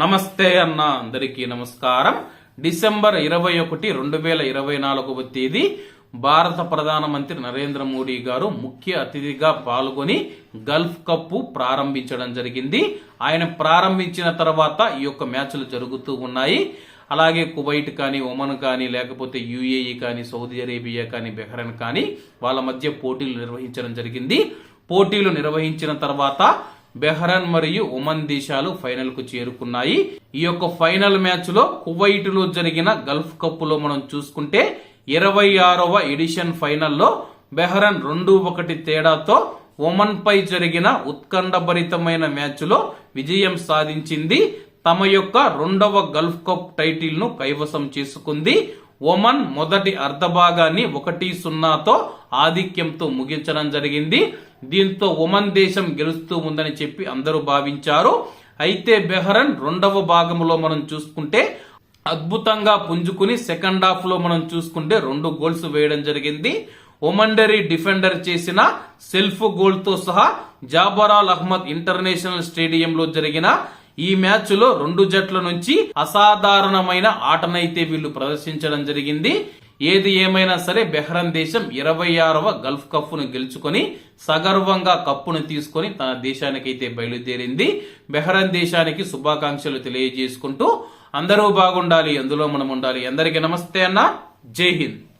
నమస్తే అన్న అందరికీ నమస్కారం. డిసెంబర్ ఇరవై ఒకటి రెండు వేల ఇరవై నాలుగవ తేదీ భారత ప్రధానమంత్రి నరేంద్ర మోడీ గారు ముఖ్య అతిథిగా పాల్గొని గల్ఫ్ కప్ ప్రారంభించడం జరిగింది. ఆయన ప్రారంభించిన తర్వాత ఈ యొక్క మ్యాచ్లు జరుగుతూ ఉన్నాయి. అలాగే కువైట్ కానీ ఒమన్ కానీ లేకపోతే యుఏఈ కానీ సౌదీ అరేబియా కానీ బెహ్రెన్ కానీ వాళ్ళ మధ్య పోటీలు నిర్వహించడం జరిగింది. పోటీలు నిర్వహించిన తర్వాత బెహ్రన్ మరియు ఒమన్ దేశాలు ఫైనల్కు చేరుకున్నాయి. ఈ యొక్క ఫైనల్ మ్యాచ్లో కువైట్లో జరిగిన గల్ఫ్ కప్లో మనం చూసుకుంటే ఇరవై ఆరవ ఎడిషన్ ఫైనల్లో బెహ్రన్ రెండు ఒకటి తేడాతో ఒమన్ పై జరిగిన ఉత్కంఠభరితమైన మ్యాచ్లో విజయం సాధించింది. తమ యొక్క రెండవ గల్ఫ్ కప్ టైటిల్ను కైవసం చేసుకుంది. ఒమన్ మొదటి అర్ధభాగాన్ని ఒకటి సున్నాతో ఆధిక్యంతో ముగించడం జరిగింది. దీంతో ఒమన్ దేశం గెలుస్తూ ఉందని చెప్పి అందరూ భావించారు. అయితే బెహ్రన్ రెండవ భాగంలో మనం చూసుకుంటే అద్భుతంగా పుంజుకుని సెకండ్ హాఫ్లో మనం చూసుకుంటే రెండు గోల్స్ వేయడం జరిగింది. ఒమండరీ డిఫెండర్ చేసిన సెల్ఫ్ గోల్తో సహా జాబరాల్ అహ్మద్ ఇంటర్నేషనల్ స్టేడియంలో జరిగిన ఈ మ్యాచ్లో రెండు జట్ల నుంచి అసాధారణమైన ఆటనైతే వీళ్ళు ప్రదర్శించడం జరిగింది. ఏది ఏమైనా సరే బెహ్రన్ దేశం ఇరవై ఆరవ గల్ఫ్ కప్ను గెలుచుకొని సగర్వంగా కప్పును తీసుకొని తన దేశానికైతే బయలుదేరింది. బెహ్రన్ దేశానికి శుభాకాంక్షలు తెలియజేసుకుంటూ అందరూ బాగుండాలి అందులో మనం ఉండాలి. అందరికీ నమస్తే అన్న. జై హింద్.